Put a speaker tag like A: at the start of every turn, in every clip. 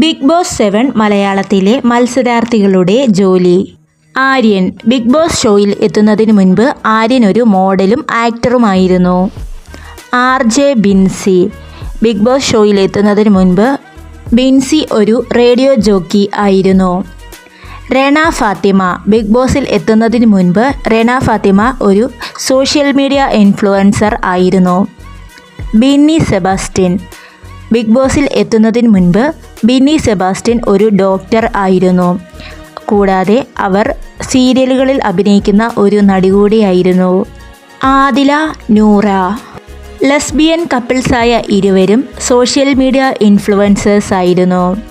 A: Big boss seven മലയാളത്തിലെ മത്സരാർത്ഥികളുടെ ജോലി. Aryan big Boss ഷോയിൽ എത്തുന്നതിന് മുൻപ് ആര്യൻ ഒരു മോഡലും ആക്ടറുമായിരുന്നു. R J Binsy Bigg Boss ഷോയിൽ എത്തുന്നതിന് മുൻപ് ബിൻസി ഒരു റേഡിയോ ജോക്കി ആയിരുന്നു. റേണ ഫാത്തിമ ബിഗ് ബോസിൽ എത്തുന്നതിന് മുൻപ് റേണ ഫാത്തിമ ഒരു സോഷ്യൽ മീഡിയ ഇൻഫ്ലുവൻസർ ആയിരുന്നു. ബിന്നി സെബാസ്റ്റ്യൻ ബിഗ് ബോസിൽ എത്തുന്നതിന് മുൻപ് ബിന്നി സെബാസ്റ്റ്യൻ ഒരു ഡോക്ടർ ആയിരുന്നു. കൂടാതെ അവർ സീരിയലുകളിൽ അഭിനയിക്കുന്ന ഒരു നടി കൂടിയായിരുന്നു. ആദില നൂറ. ലസ്ബിയൻ കപ്പിൾസായ ഇരുവരും സോഷ്യൽ മീഡിയ ഇൻഫ്ലുവൻസേഴ്സ് ആയിരുന്നു.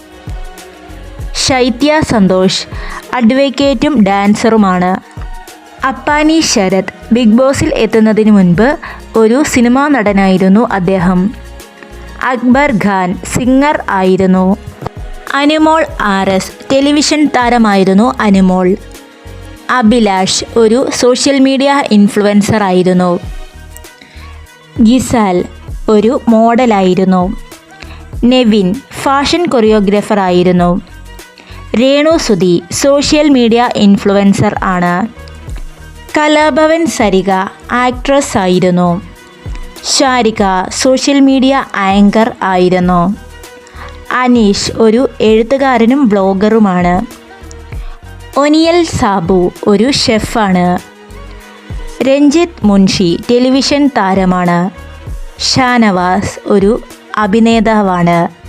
A: ശൈത്യ സന്തോഷ് അഡ്വക്കേറ്റും ഡാൻസറുമാണ്. അപ്പാനി ശരത് ബിഗ് ബോസിൽ എത്തുന്നതിന് മുൻപ് ഒരു സിനിമാ നടനായിരുന്നു അദ്ദേഹം. അക്ബർ ഖാൻ സിംഗർ ആയിരുന്നു. അനുമോൾ ആർ എസ് ടെലിവിഷൻ താരമായിരുന്നു അനുമോൾ. അഭിലാഷ് ഒരു സോഷ്യൽ മീഡിയ ഇൻഫ്ലുവൻസർ ആയിരുന്നു. ഗിസാൽ ഒരു മോഡലായിരുന്നു നെവിൻ ഫാഷൻ കൊറിയോഗ്രാഫർ ആയിരുന്നു. Renu Sudhi social media influencer ആണ്. കലാഭവൻ സരിക ആക്ട്രസ് ആയിരുന്നു. ഷാരിക സോഷ്യൽ മീഡിയ ആങ്കർ ആയിരുന്നു. അനീഷ് ഒരു എഴുത്തുകാരനും ബ്ലോഗറുമാണ്. ഒനിയൽ സാബു ഒരു ഷെഫാണ്. രഞ്ജിത്ത് മുൻഷി ടെലിവിഷൻ താരമാണ്. ഷാനവാസ് ഒരു അഭിനേതാവാണ്.